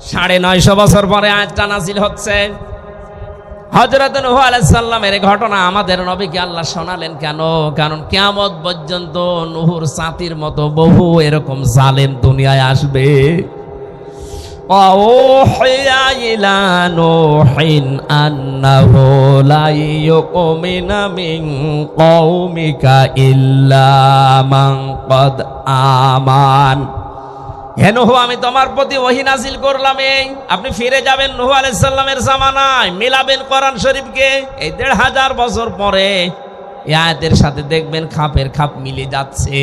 সাড়ে নয়শো বছর পরে আয়াতটা নাজিল হচ্ছে। হজরত নুহ আলাইসাল্লামের ঘটনা আমাদের নবীকে আল্লাহ শোনালেন কেন? কারণ কেমন পর্যন্ত নুহুর সাঁতির মতো বহু এরকম জালেম দুনিয়ায় আসবে। ইল্লা মান আমান। হে নুহু, আমি তোমার প্রতি ওহি নাজিল করলাম এই। আপনি ফিরে যাবেন নুহু আলাইসাল্লামের জামানায়, মিলাবেন কোরআন শরীফকে। এই দেড় হাজার বছর পরে আয়াতের সাথে দেখবেন খাপের খাপ মিলে যাচ্ছে।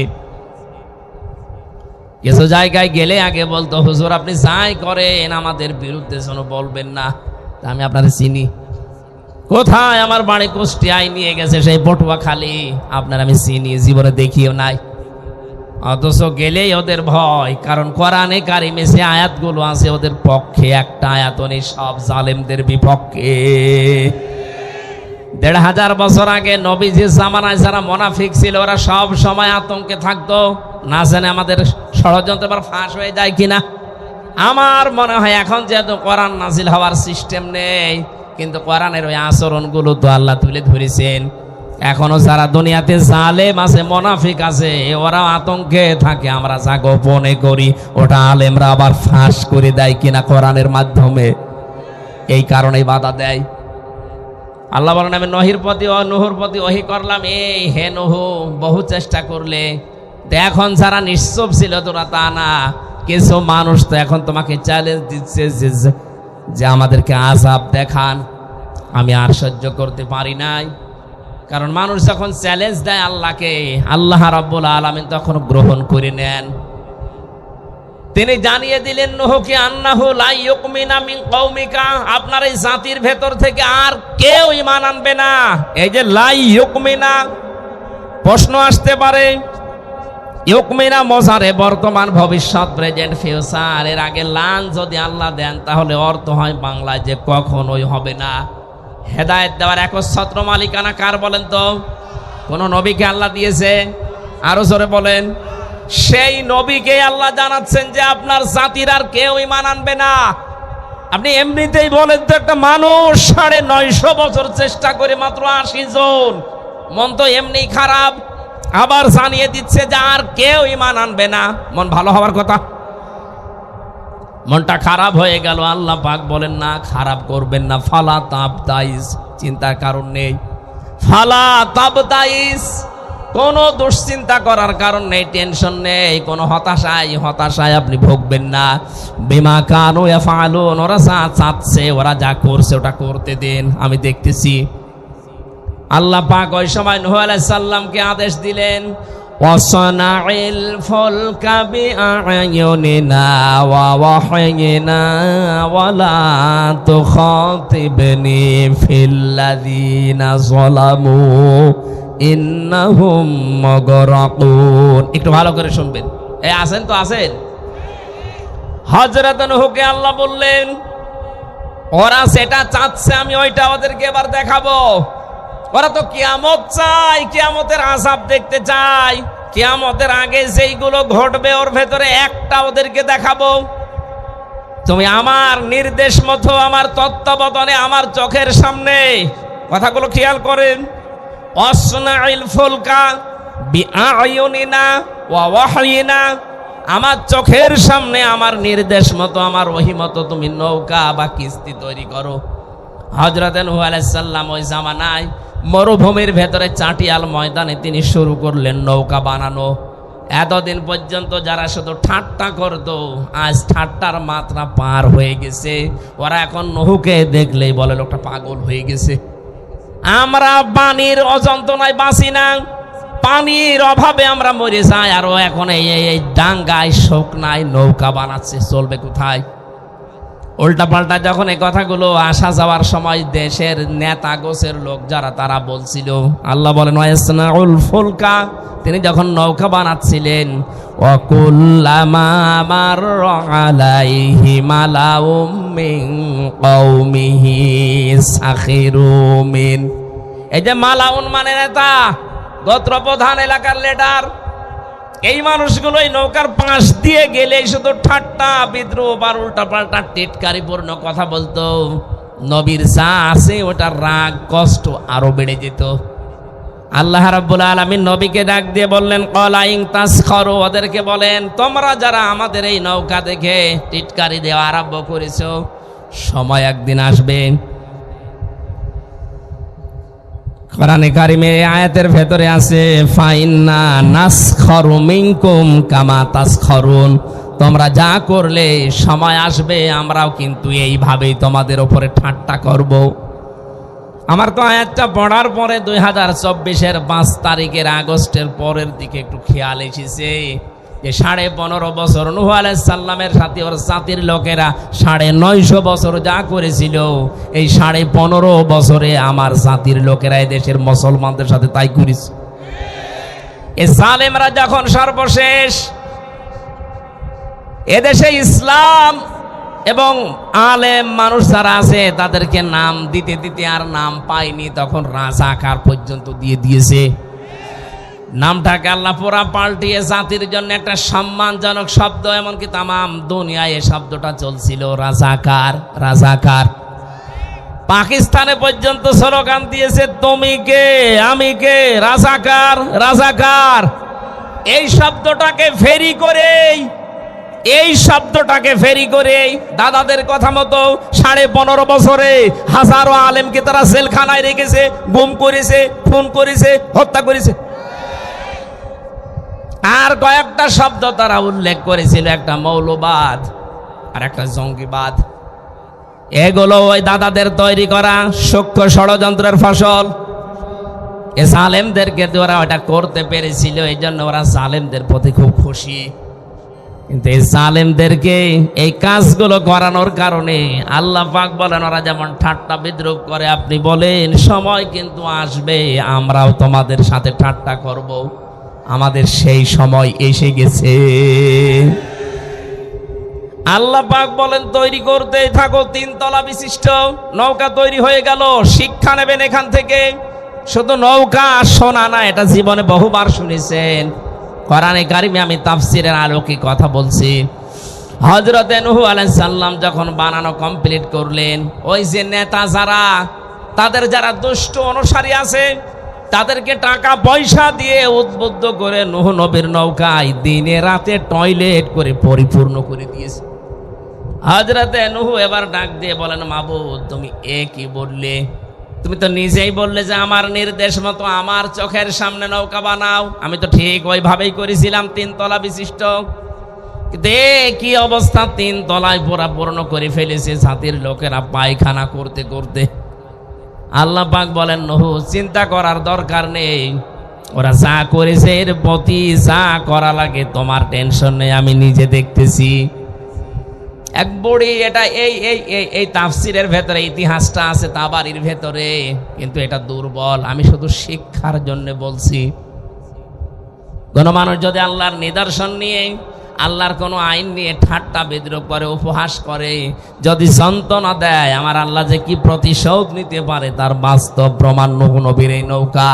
কিছু জায়গায় গেলে আগে বলতো, হুজুর, আপনি যাই করেন, আমাদের বিরুদ্ধে যেন বলবেন না। আমি আপনার চিনি। কোথায় আমার বাড়ি কুষ্টিয়ায় নিয়ে গেছে সেই পটুয়া খালি আপনার আমি চিনি, জীবনে দেখিও নাই। অথচ গেলেই ওদের ভয়, কারণ কোরআনে কারিমে সে আয়াতগুলো আছে, ওদের পক্ষে একটা আয়াত নেই, সব জালেমদের বিপক্ষে। দেড় হাজার বছর আগে নবীজির জামানায় যারা মোনাফিক ছিল, ওরা সব সময় আতঙ্কে থাকতো, না জানে আমাদের ষড়যন্ত্র এবার ফাঁস হয়ে যায় কিনা। আমার মনে হয় এখন যেহেতু কোরআন নাজিল হওয়ার সিস্টেম নেই, কিন্তু কোরআনের ওই আচরণগুলো তো আল্লাহ তুলে ধরেছেন। এখনও সারা দুনিয়াতে জালেম আছে, মোনাফিক আছে ওরা আতঙ্কে থাকে, আমরা যা গোপনে করি, ওটা আলেমরা আবার ফাঁস করে দেয় কিনা কোরআনের মাধ্যমে। এই কারণে বাধা দেয়। আল্লাহ বলেন, আমি নহির প্রতি ও নুহুর প্রতি ওহি করলাম। এই হে নহু, বহু চেষ্টা করলে। এখন যারা নিশ্চব ছিল, তোরা তা না। কিছু মানুষ তো এখন তোমাকে চ্যালেঞ্জ দিচ্ছে যে আমাদেরকে আজাব দেখান। আমি আর সহ্য করতে পারি নাই। কারণ মানুষ যখন চ্যালেঞ্জ দেয় আল্লাহকে, আল্লাহ রাব্বুল আলামিন তখন গ্রহণ করে নেন। তিনি জানিয়ে দিলেন, নহকে আন্নাহু মিন কওমিকা আপনার এই জাতির ভেতর থেকে আর কেউ ঈমান আনবে না। এই যে লাই ইউকমিনা, প্রশ্ন আসতে পারে, ইউকমিনা মজারে বর্তমান ভবিষ্যৎ, প্রেজেন্ট, ফিউচার, এর আগে লান যদি আল্লাহ দেন, তাহলে অর্থ হয় বাংলায় যে কখনোই হবে না। হেদায়েত দেওয়ার একচ্ছত্র মালিকানা কার বলেন তো? কোন নবীকে আল্লাহ দিয়েছে? আরও জোরে বলেন, সেই নবীকে আল্লাহ জানাচ্ছেন যে আপনার জাতির আর কেউ ইমান আনবে না। আপনি এমনিতেই বলেন তো, একটা মানুষ সাড়ে নয়শো বছর চেষ্টা করে মাত্র আশি জন। মন তো এমনি খারাপ। আবার জানিয়ে দিচ্ছে যে আর কেউ ইমান আনবে না। মন ভালো হওয়ার কথা? মনটা খারাপ হয়ে গেল। আল্লাহ পাক বলেন, না, খারাপ করবেন না। ফালা তাপ দাইস চিন্তার কারণ নেই। ফালা তাপ দাইস কোনো দুশ্চিন্তা করার কারণ নেই, টেনশন নেই, কোনো হতাশায় হতাশায় আপনি ভুগবেন না। বিমা কানো ফালুন ওরা যা চাচ্ছে, ওরা যা করছে, ওটা করতে দিন। আমি দেখতেছি। আল্লাহ পাক ওই সময় নুহ আলাইহিস সাল্লামকে আদেশ দিলেন ওয়াসনাইল ফুলকা বিআয়ুনিনা ওয়া ওয়াহয়িনা ওয়ালা তুখাতিবনি ফিল্লাযিনা যালামু ইন্নাহুম মাগরাকুন একটু ভালো করে শুনবেন। এই আছেন তো আছেন? হযরত নূহকে আল্লাহ বললেন, ওরা সেটা চাচ্ছে, আমি ওইটা ওদেরকে এবার দেখাবো। ওরা তো কিয়ামত চাই কিয়ামতের আসাব দেখতে চাই কিয়ামতের আগে যেইগুলো ঘটবে, ওর ভেতরে একটা ওদেরকে দেখাবো। তুমি আমার নির্দেশ মতো, আমার তত্ত্বাবধানে, আমার চোখের সামনে কথাগুলো খেয়াল করেন। অসনাইল ফুলকা বিআয়ুনিনা ওয়া ওয়াহয়িনা আমার চোখের সামনে, আমার নির্দেশ মতো, আমার ওহি মতো তুমি নৌকা বা কিস্তি তৈরি করো। হজরত নূহ আলাইসাল্লাম ওই জামানায় মরুভূমির ভেতরে চাটিয়াল ময়দানে তিনি শুরু করলেন নৌকা বানানো। এতদিন পর্যন্ত যারা শুধু ঠাট্টা করতো, আজ ঠাট্টার মাত্রা পার হয়ে গেছে। ওরা এখন নহুকে দেখলেই বলে, লোকটা পাগল হয়ে গেছে। আমরা পানির অযন্ত্রণায় বাঁচি না। পানির অভাবে আমরা মরে যাই, আর ও এখন এই ডাঙ্গায় শোক নাই নৌকা বানাচ্ছে। চলবে কোথায়? উল্টা পাল্টা যখন এই কথাগুলো আসা যাওয়ার সময় দেশের নেতা গোছের লোক যারা, তারা বলছিল, আল্লাহ বলেন ওয়াসনাউল ফুলকা। তিনি যখন নৌকা বানাচ্ছিলেন, ওয়াকুল্লামা মাররা আলাইহি মালাউম মিন কওমিহি সাখিরু মিন। এই যে মালাউন মানে নেতা গোত্র প্রধান এলাকার লিডার এই মানুষগুলো এই নৌকার পাশ দিয়ে গেলে শুধু ঠাট্টা, বিদ্রোহ আর উল্টা পাল্টা টিটকারিপূর্ণ কথা বলতো। নবীর যা আছে ওটা রাগ, কষ্ট আরও বেড়ে যেত। আল্লাহ রাব্বুল আলামিন নবীকে ডাক দিয়ে বললেন কলাইং তাসখরু। ওদেরকে বলেন, তোমরা যারা আমাদের এই নৌকা দেখে টিটকারি দেওয়া আরম্ভ করেছ, সময় একদিন আসবে। কোরআনে এই আয়াতের ভেতরে আছে, ফাইন্না নাসখরু মিনকুম কামা তাসখরুন। তোমরা যা করলে সময় আসবে, আমরাও কিন্তু এইভাবেই তোমাদের ওপরে ঠাট্টা করব। আমার তো আয়াতটা পড়ার পরে দুই হাজার চব্বিশের পাঁচ তারিখের আগস্টের পরের দিকে একটু খেয়াল এসেছে। যে সাড়ে পনেরো বছর নুহ সাল্লামের সাথে ওর জাতির লোকেরা সাড়ে নয়শো বছর যা করেছিল, এই সাড়ে পনেরো বছরে আমার জাতির লোকেরা দেশের মুসলমানদের সাথে তাই করেছে। এ সালেমরা যখন সর্বশেষ এদেশে ইসলাম এবং আলেম মানুষ যারা আছে, তাদেরকে নাম দিতে দিতে আর নাম পায়নি, তখন রাজাকার পর্যন্ত দিয়ে দিয়েছে। নামটাকে আল্লাহ পুরা পাল্টিয়ে জাতির জন্য একটা সম্মানজনক শব্দ, এমনকি তামাম দুনিয়ায় এই শব্দটা চলছিল। রাজাকার রাজাকার। পাকিস্তানে পর্যন্ত স্লোগান দিয়েছে, তুমি কে? আমি কে? রাজাকার রাজাকার। এই শব্দটাকে ফেরি করেই, এই শব্দটাকে ফেরি করে দাদাদের কথা মতো সাড়ে পনেরো বছরে হাজারো আলেমকে তারা জেলখানায় রেখেছে, গুম করেছে, খুন করেছে, হত্যা করেছে। আর কয়েকটা শব্দ তারা উল্লেখ করেছিল, একটা মৌলবাদ আর একটা জঙ্গিবাদ। এগুলো ওই দাদাদের তৈরি করা সূক্ষ্ম ষড়যন্ত্রের ফসল। এ সালেমদেরকে ওরা ওটা করতে পেরেছিল, এই জন্য ওরা সালেমদের প্রতি খুব খুশি। কিন্তু এই সালেমদেরকে এই কাজগুলো করানোর কারণে আল্লাহ পাক বলেন, ওরা যেমন ঠাট্টা বিদ্রুপ করে, আপনি বলেন, সময় কিন্তু আসবে, আমরাও তোমাদের সাথে ঠাট্টা করব। আমাদের সেই সময় এসে গেছে। আল্লাহ পাক বলেন, তৈরি করতে থাকো তিনতলা বিশিষ্ট নৌকা তৈরি হয়ে গেল, শিক্ষা নেবেন এখান থেকে। শুধু নৌকা সোনা না, এটা জীবনে বহুবার শুনেছেন। কোরআনে কারিমে আমি তাফসিরের আলোকে কথা বলছি। হজরত নুহু সাল্লাম যখন বানানো কমপ্লিট করলেন, ওই যে নেতা যারা, তাদের যারা দুষ্ট অনুসারী আছে তাদেরকে টাকা পয়সা দিয়ে উদ্বুদ্ধ করে নুহ নবীর নৌকায় দিনে রাতে টয়লেট করে পরিপূর্ণ করে দিয়েছে। হজরতে নুহু এবার ডাক দিয়ে বলেন মাবু তুমি এ কি বললে? তুমি তো নিজেই বললে যে আমার নির্দেশ মতো আমার চোখের সামনে নৌকা বানাও। আমি তো ঠিক ওইভাবেই করেছিলাম, তিন তলা বিশিষ্ট। এ কি অবস্থা? তিন তলায় পুরা পূর্ণ করে ফেলেছে জাতির লোকেরা পায়খানা করতে করতে। আল্লাহ পাক বলেন, নহু, চিন্তা করার দরকার নেই। ওরা যা করেছে, এর প্রতি যা করা লাগে, তোমার টেনশন নেই, আমি নিজে দেখতেছি। এক বড়ি, এটা এই এই এই এই তাফসিরের ভেতরে, ইতিহাসটা আছে তাবারির ভেতরে, কিন্তু এটা দুর্বল। আমি শুধু শিক্ষার জন্য বলছি। কোন মানুষ যদি আল্লাহর নিদর্শন নিয়ে আল্লাহর কোনো আইন নিয়ে ঠাট্টা বিদ্রোহ করে, উপহাস করে, যদি যন্ত্রণা দেয়, আমার আল্লাহ যে কি প্রতিশোধ নিতে পারে, তার বাস্তব প্রমাণ নবীর এই নৌকা।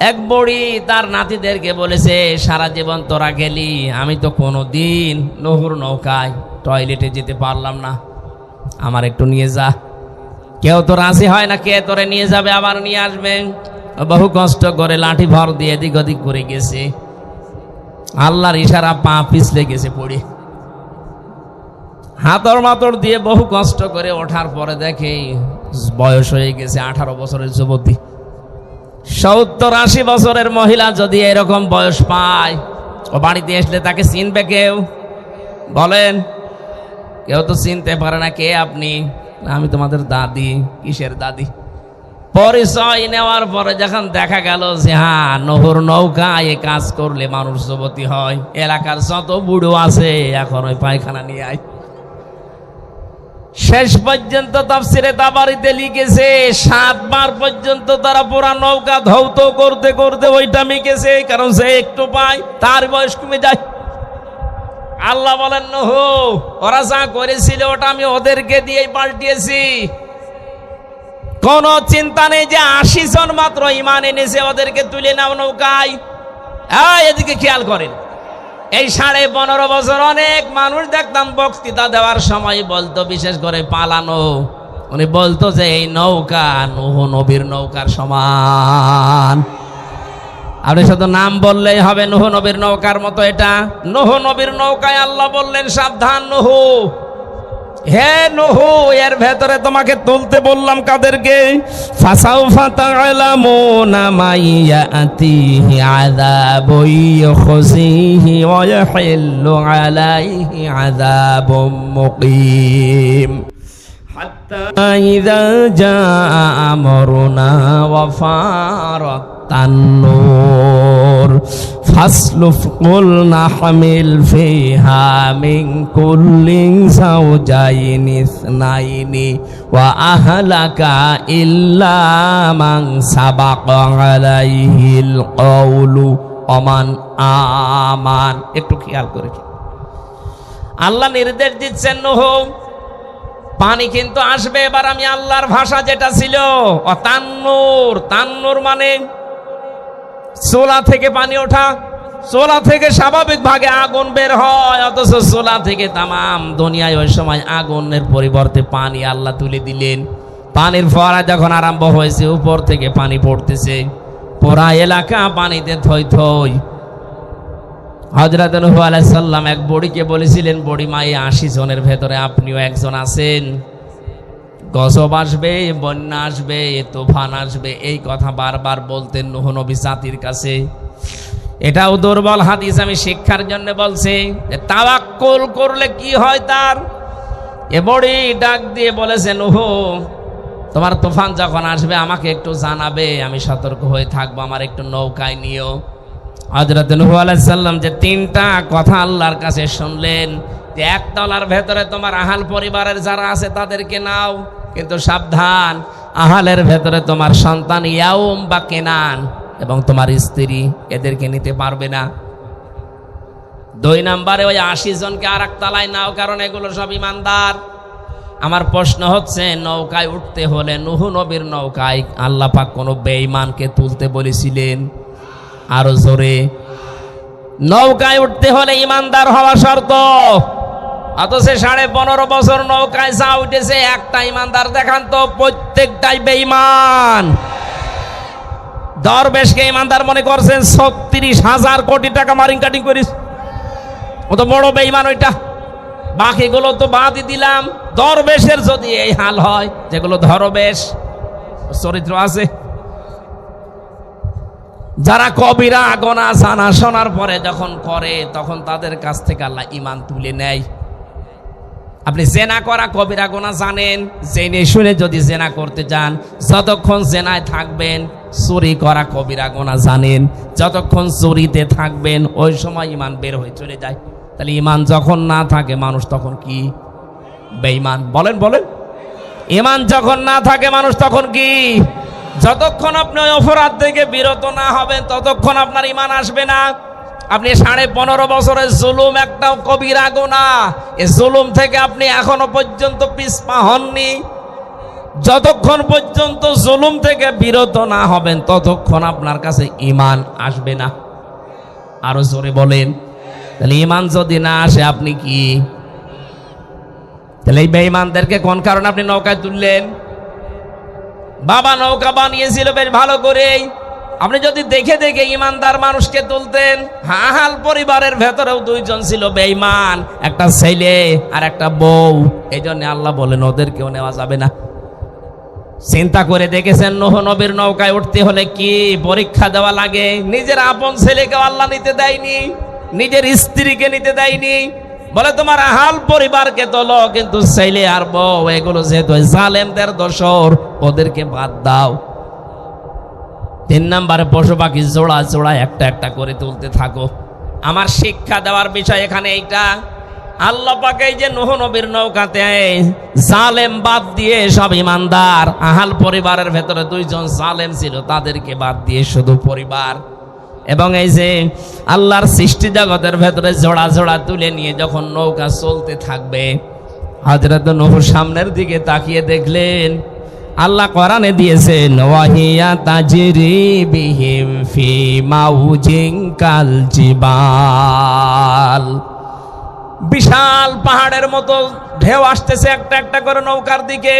এক বড়ি তার নাতিদেরকে বলেছে, সারা জীবন তোরা গেলি, আমি তো কোনো দিন নহর নৌকায় টয়লেটে যেতে পারলাম না। আমার একটু নিয়ে যা। কেউ তো রাজি হয় না, কে তোরে নিয়ে যাবে, আবার নিয়ে আসবে? বহু কষ্ট করে লাঠি ভর দিয়ে এদিক ওদিক করে গেছে। আল্লাহর ইশারা পা পিছলে গেছে পড়ে। হাতর মাতর দিয়ে বহু কষ্ট করে ওঠার পরে দেখে বয়স হয়ে গেছে আঠারো বছরের যুবতী। সত্তর আশি বছরের মহিলা যদি এরকম বয়স পায়, ও বাড়িতে আসলে তাকে চিনবে কেউ? বলেন, কেউ তো চিনতে পারে না কে আপনি? আমি তোমাদের দাদি, কিসের দাদি? পরিচয় নেওয়ার পরে যখন দেখা গেল যে হ্যাঁ নহর নৌকা এ কাজ করলে মানুষ যুবতী হয়, এলাকার যত বুড়ো আছে এখন ওই পায়খানা নিয়ে আয়। শেষ পর্যন্ত তাফসিরে তাবারিতে লিখেছে সাতবার পর্যন্ত তারা পুরা নৌকা ধৌত করতে করতে ওইটা মিকেছে, কারণ সে একটু পায়, তার বয়স কমে যায়। আল্লাহ বলেন, নহু, ওরা যা করেছিল ওটা আমি ওদেরকে দিয়েই পাল্টিয়েছি। কোন চিন্তা নেই যে আশি জন মাত্র ইমান এনেছে, ওদেরকে তুলে নাও নৌকায়। এদিকে খেয়াল করেন। এই সাড়ে পনেরো বছর অনেক মানুষ দেখতাম বক্তৃতা দেওয়ার সময় বলতো, বিশেষ করে পালানো। উনি বলতো যে, এই নৌকা নুহ নবীর নৌকার সমান। আপনি শুধু নাম বললেই হবে, নুহ নবীর নৌকার মতো এটা। নুহ নবীর নৌকায় আল্লাহ বললেন, সাবধান নুহু। হে নুহু এর ভেতরে তোমাকে তুলতে বললাম কাদেরকে ফাসাউ ফাতালামুনা মাইয়াতিহি আযাবুন ইখজিহি ওয়া ইয়াহিল্লু আলাইহি আযাবুম মুকিম حتى إذا جاء أمرنا وفارت النور فاسلف قلنا حمل فيها من كل زوجين اثنين وأهلك إلا من سبق عليه القول ومن آمن একটু খেয়াল করে আল্লাহ নির্দেশ দিচ্ছেন নহম পানি কিন্তু আসবে এবার আমি আল্লাহর ভাষা যেটা ছিল ও তান্নুর তান্নুর মানে চোলা থেকে পানি ওঠা, চোলা থেকে স্বাভাবিক ভাগে আগুন বের হয়, অথচ চোলা থেকে তামাম দুনিয়ায় ওই সময় আগুনের পরিবর্তে পানি আল্লাহ তুলে দিলেন। পানির ফোয়ারা যখন আরম্ভ হয়েছে, উপর থেকে পানি পড়তেছে। পুরা এলাকা পানিতে থই থই হজরত নূহ আলাইহিস এক বড়িকে বলেছিলেন, বড়ি মাই আশি জনের ভেতরে আপনিও একজন আছেন? গজব আসবে, বন্যা আসবে, তুফান আসবে, এই কথা বারবার বলতেন নবী জাতির কাছে। এটাও দুর্বল হাদিস আমি শিক্ষার জন্য বলছি তাওয়াক্কুল করলে কি হয় তার? এ বড়ি ডাক দিয়ে বলেছে, নূহ, তোমার তুফান যখন আসবে, আমাকে একটু জানাবে, আমি সতর্ক হয়ে থাকব, আমার একটু নৌকায় নিও। হজরত নুহু আলাইসাল্লাম যে তিনটা কথা আল্লাহর কাছে শুনলেন, যে একতলার ভেতরে তোমার আহাল পরিবারের যারা আছে তাদেরকে নাও। কিন্তু সাবধান, আহালের ভেতরে তোমার সন্তান ইয়াউম বা কেনান এবং তোমার স্ত্রী এদেরকে নিতে পারবে না। দুই নাম্বারে ওই আশি জনকে আর এক তলায় নাও, কারণ এগুলো সব ইমানদার। আমার প্রশ্ন হচ্ছে, নৌকায় উঠতে হলে নুহু নবীর নৌকায় আল্লাহ পাক কোনো বেঈমানকে তুলতে বলেছিলেন? আরও জোরে। নৌকায় উঠতে হলে ইমানদার হওয়া শর্ত। অথচ সাড়ে পনেরো বছর নৌকায় যা উঠেছে, একটা ইমানদার দেখান তো, প্রত্যেকটাই বেঈমান। দরবেশকে ইমানদার মনে করছেন, ছত্রিশ হাজার কোটি টাকা মারিং কাটিং করিস। ও তো বড় বেঈমান ওইটা। বাকিগুলো তো বাদই দিলাম। দরবেশের যদি এই হাল হয়, যেগুলো ধরবেশ, চরিত্র আছে। যারা কবিরা, গোনা, জানা, শোনার পরে যখন করে, তখন তাদের কাছ থেকে আল্লাহ ইমান তুলে নেয়। আপনি জেনা করা কবিরা গোনা জানেন, জেনে শুনে যদি জেনা করতে যান, যতক্ষণ জেনায় থাকবেন, চুরি করা কবিরা গোনা জানেন, যতক্ষণ চুরিতে থাকবেন, ওই সময় ইমান বের হয়ে চলে যায়। তাহলে ইমান যখন না থাকে, মানুষ তখন কি? বেঈমান। বলেন বলেন। ইমান যখন না থাকে, মানুষ তখন কি? যতক্ষণ আপনি অপরাধ থেকে বিরত না হবেন, ততক্ষণ আপনার ইমান আসবে না। আপনি সাড়ে পনেরো বছরের জুলুম একটা কবিরা গোনা এ জুলুম থেকে আপনি এখনও পর্যন্ত পিছপা হননি। যতক্ষণ পর্যন্ত জুলুম থেকে বিরত না হবেন, ততক্ষণ আপনার কাছে ইমান আসবে না। আরও জোরে বলেন, তাহলে ইমান যদি না আসে আপনি কি? তাহলে এই বেঈমানদেরকে কোন কারণে আপনি নৌকায় তুললেন? বাবা নৌকা বানিয়েছিল বেশ ভালো করেই। আপনি যদি দেখে দেখে ইমানদার মানুষকে তুলতেন, হাহাল পরিবারের ভেতরেও দুইজন ছিল বেঈমান, একটা ছেলে আর একটা বউ। এই জন্য আল্লাহ বলেন, ওদেরকেও নেওয়া যাবে না। চিন্তা করে দেখেছেন, নোহ নবীর নৌকায় উঠতে হলে কি পরীক্ষা দেওয়া লাগে? নিজের আপন ছেলেকে আল্লাহ নিতে দেয়নি, নিজের স্ত্রীকে নিতে দেয়নি। বলে, তোমার হাল পরিবারকে তোলো, কিন্তু ছেলে আর বউ, এগুলো যেহেতু জালেমদের দোসর ওদেরকে বাদ দাও। তিন নম্বরে পশু পাখি জোড়া জোড়া, একটা একটা করে তুলতে থাকো। আমার শিক্ষা দেওয়ার বিষয় এখানে এইটা। আল্লাহ পাকে যে নোহ নবীর নৌকাতে জালেম বাদ দিয়ে সব ইমানদার, আহাল পরিবারের ভেতরে দুইজন জালেম ছিল, তাদেরকে বাদ দিয়ে শুধু পরিবার। এবং এই যে আল্লাহর সৃষ্টি জগতের ভেতরে জোড়া জোড়া তুলে নিয়ে যখন নৌকা চলতে থাকবে হজরত নহুর সামনের দিকে তাকিয়ে দেখলেন আল্লাহ কোরআনে দিয়েছেন, ওয়াহিয়া তাজরি বিহিম ফি মাউজিং কাল জিবাল। বিশাল পাহাড়ের মতো ঢেউ আসতেছে একটা একটা করে নৌকার দিকে।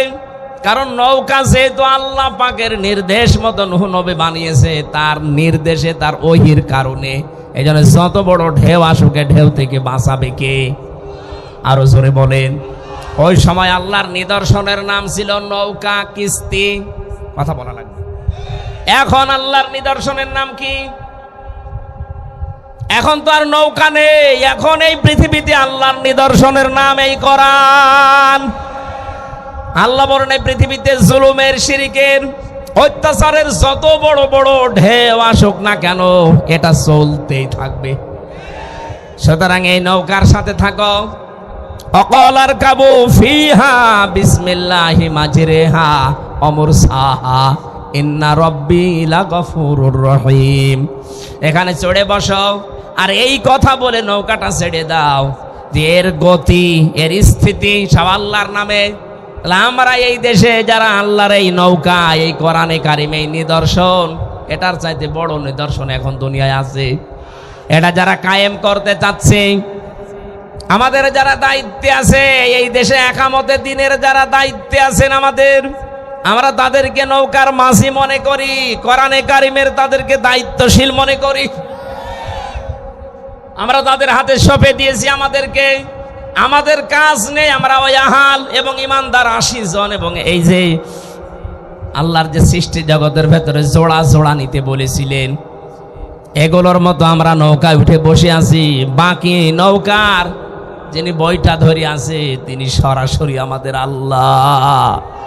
কারণ নৌকা যেহেতু আল্লাহ পাকের নির্দেশ মতো নবী বানিয়েছে, তার নির্দেশে তার ওহির কারণে। এই জন্য যত বড় ঢেউ আসুকে ঢেউ থেকে বাঁচাবে কে? আরও জোরে বলেন। ওই সময় আল্লাহর নিদর্শনের নাম ছিল নৌকা কিস্তি। কথা বলা লাগবে। এখন আল্লাহর নিদর্শনের নাম কি? এখন তো আর নৌকা নেই। এখন এই পৃথিবীতে আল্লাহর নিদর্শনের নাম এই করান আল্লাহ বলেন, এই পৃথিবীতে জুলুমের, শিরিকের, অত্যাচারের যত বড় বড় ঢেউ আসুক না কেন, এটা চলতেই থাকবে। সুতরাং এই নৌকার সাথে থাকো। অকলার কাবু ফিহা বিসমিল্লাহি মাজরেহা অমর সাহা ইন্না রব্বি লাগফুরুর রহিম। এখানে চড়ে বসো, আর এই কথা বলে নৌকাটা ছেড়ে দাও এর গতি, এর স্থিতি সব আল্লাহর নামে। আমরা এই দেশে যারা আল্লাহর এই নৌকা, এই কোরআনে কারিম এই নিদর্শন, এটার চাইতে বড় নিদর্শন এখন দুনিয়ায় আছে। এটা যারা কায়েম করতে চাচ্ছে আমাদের যারা দায়িত্বে আছে, এই দেশে একামতে দিনের যারা দায়িত্বে আছেন আমাদের, আমরা তাদেরকে নৌকার মাঝি মনে করি, কোরআনে কারিমের তাদেরকে দায়িত্বশীল মনে করি। আমরা তাদের হাতে সঁপে দিয়েছি আমাদেরকে। আমাদের কাজ নেই, আমরা ওই আহাল এবং ইমানদার আশি জন এবং এই যে আল্লাহর যে সৃষ্টি জগতের ভেতরে জোড়া জোড়া নিতে বলেছিলেন, এগুলোর মতো আমরা নৌকায় উঠে বসে আছি। বাকি নৌকার যিনি বইটা ধরি আছে তিনি সরাসরি আমাদের আল্লাহ।